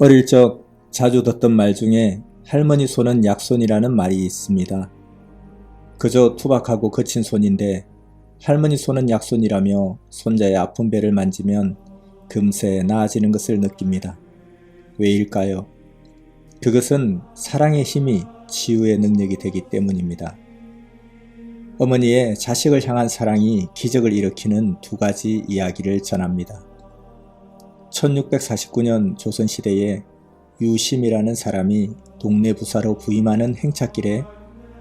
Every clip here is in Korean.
어릴 적 자주 듣던 말 중에 할머니 손은 약손이라는 말이 있습니다. 그저 투박하고 거친 손인데 할머니 손은 약손이라며 손자의 아픈 배를 만지면 금세 나아지는 것을 느낍니다. 왜일까요? 그것은 사랑의 힘이 치유의 능력이 되기 때문입니다. 어머니의 자식을 향한 사랑이 기적을 일으키는 두 가지 이야기를 전합니다. 1649년 조선시대에 유심이라는 사람이 동네 부사로 부임하는 행차길에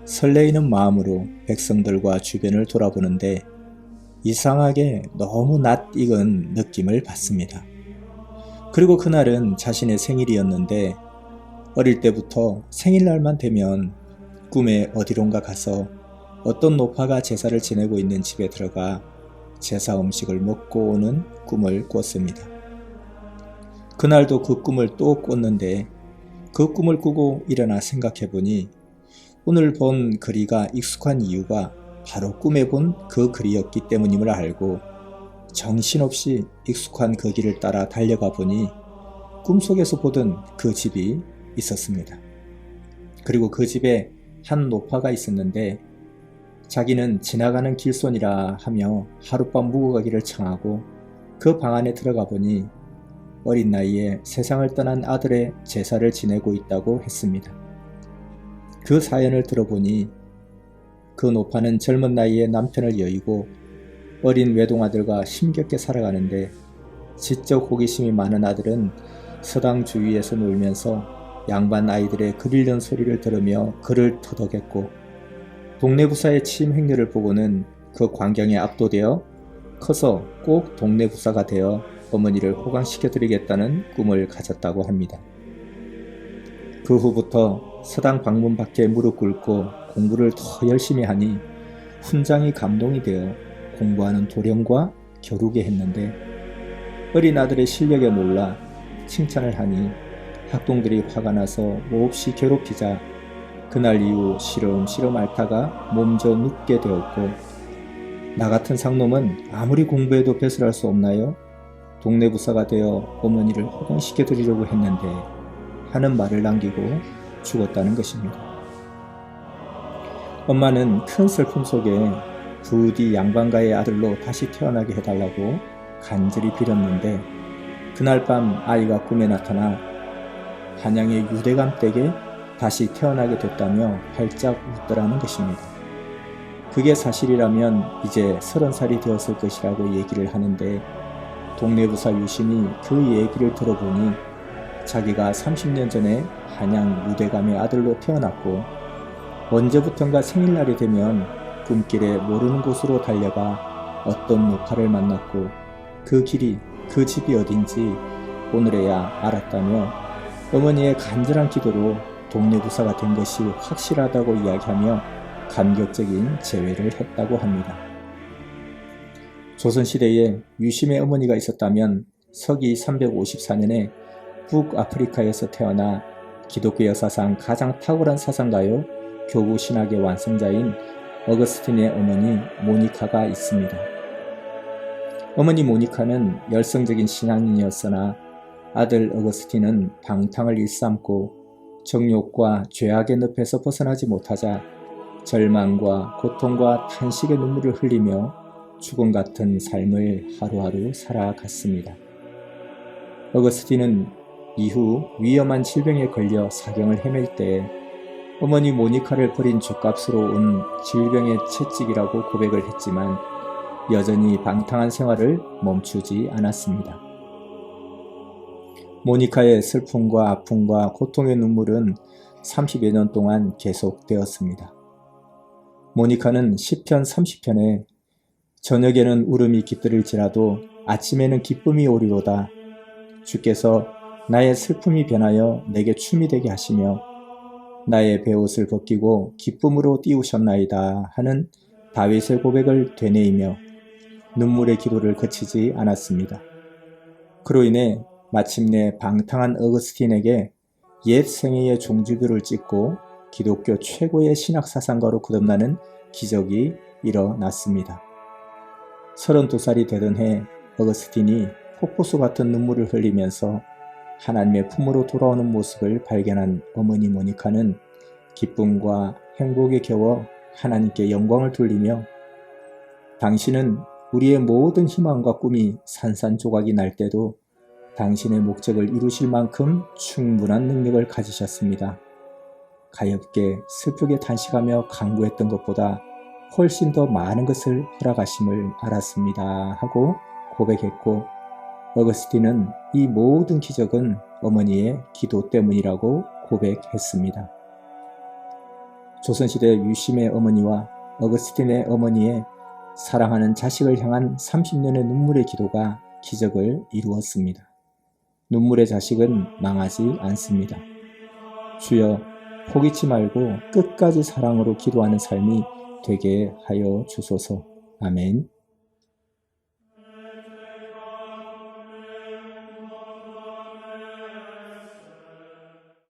설레이는 마음으로 백성들과 주변을 돌아보는데 이상하게 너무 낯익은 느낌을 받습니다. 그리고 그날은 자신의 생일이었는데 어릴 때부터 생일날만 되면 꿈에 어디론가 가서 어떤 노파가 제사를 지내고 있는 집에 들어가 제사 음식을 먹고 오는 꿈을 꿨습니다. 그날도 그 꿈을 또 꿨는데 그 꿈을 꾸고 일어나 생각해 보니 오늘 본 그리가 익숙한 이유가 바로 꿈에 본 그 그리였기 때문임을 알고 정신없이 익숙한 그 길을 따라 달려가 보니 꿈속에서 보던 그 집이 있었습니다. 그리고 그 집에 한 노파가 있었는데 자기는 지나가는 길손이라 하며 하룻밤 묵어가기를 청하고 그 방 안에 들어가 보니 어린 나이에 세상을 떠난 아들의 제사를 지내고 있다고 했습니다. 그 사연을 들어보니 그 노파는 젊은 나이에 남편을 여의고 어린 외동아들과 힘겹게 살아가는데 지적 호기심이 많은 아들은 서당 주위에서 놀면서 양반 아이들의 글 읽는 소리를 들으며 글을 토독했고 동네 부사의 취임 행렬을 보고는 그 광경에 압도되어 커서 꼭 동네 부사가 되어 어머니를 호강시켜드리겠다는 꿈을 가졌다고 합니다. 그 후부터 서당 방문 밖에 무릎 꿇고 공부를 더 열심히 하니 훈장이 감동이 되어 공부하는 도령과 겨루게 했는데 어린 아들의 실력에 놀라 칭찬을 하니 학동들이 화가 나서 몹시 괴롭히자 그날 이후 시름시름 앓다가 몸져 눕게 되었고 나 같은 상놈은 아무리 공부해도 배설할 수 없나요? 동네 부사가 되어 어머니를 호강시켜 드리려고 했는데 하는 말을 남기고 죽었다는 것입니다. 엄마는 큰 슬픔 속에 부디 양반가의 아들로 다시 태어나게 해달라고 간절히 빌었는데 그날 밤 아이가 꿈에 나타나 한양의 유대감 댁에 다시 태어나게 됐다며 활짝 웃더라는 것입니다. 그게 사실이라면 이제 서른 살이 되었을 것이라고 얘기를 하는데 동네 부사 유심이 그 얘기를 들어보니 자기가 30년 전에 한양 유대감의 아들로 태어났고 언제부턴가 생일날이 되면 꿈길에 모르는 곳으로 달려가 어떤 노파를 만났고 그 길이 그 집이 어딘지 오늘에야 알았다며 어머니의 간절한 기도로 동네 부사가 된 것이 확실하다고 이야기하며 감격적인 재회를 했다고 합니다. 조선시대에 유심의 어머니가 있었다면 서기 354년에 북아프리카에서 태어나 기독교 역사상 가장 탁월한 사상가요 교구 신학의 완성자인 어거스틴의 어머니 모니카가 있습니다. 어머니 모니카는 열성적인 신앙인이었으나 아들 어거스틴은 방탕을 일삼고 정욕과 죄악의 늪에서 벗어나지 못하자 절망과 고통과 탄식의 눈물을 흘리며 죽음 같은 삶을 하루하루 살아갔습니다. 어거스틴은 이후 위험한 질병에 걸려 사경을 헤맬 때 어머니 모니카를 버린 죗값으로 온 질병의 채찍이라고 고백을 했지만 여전히 방탕한 생활을 멈추지 않았습니다. 모니카의 슬픔과 아픔과 고통의 눈물은 30여 년 동안 계속되었습니다. 모니카는 10편 30편에 저녁에는 울음이 깃들일지라도 아침에는 기쁨이 오리로다. 주께서 나의 슬픔이 변하여 내게 춤이 되게 하시며 나의 베옷을 벗기고 기쁨으로 띄우셨나이다 하는 다윗의 고백을 되뇌이며 눈물의 기도를 그치지 않았습니다. 그로 인해 마침내 방탕한 어거스틴에게 옛 생애의 종주교를 찍고 기독교 최고의 신학 사상가로 거듭나는 기적이 일어났습니다. 32살이 되던 해 어거스틴이 폭포수 같은 눈물을 흘리면서 하나님의 품으로 돌아오는 모습을 발견한 어머니 모니카는 기쁨과 행복에 겨워 하나님께 영광을 돌리며 당신은 우리의 모든 희망과 꿈이 산산조각이 날 때도 당신의 목적을 이루실 만큼 충분한 능력을 가지셨습니다. 가엾게 슬프게 단식하며 강구했던 것보다 훨씬 더 많은 것을 허락하심을 알았습니다. 하고 고백했고 어거스틴은 이 모든 기적은 어머니의 기도 때문이라고 고백했습니다. 조선시대 유심의 어머니와 어거스틴의 어머니의 사랑하는 자식을 향한 30년의 눈물의 기도가 기적을 이루었습니다. 눈물의 자식은 망하지 않습니다. 주여 포기치 말고 끝까지 사랑으로 기도하는 삶이 되게 하여 주소서. 아멘.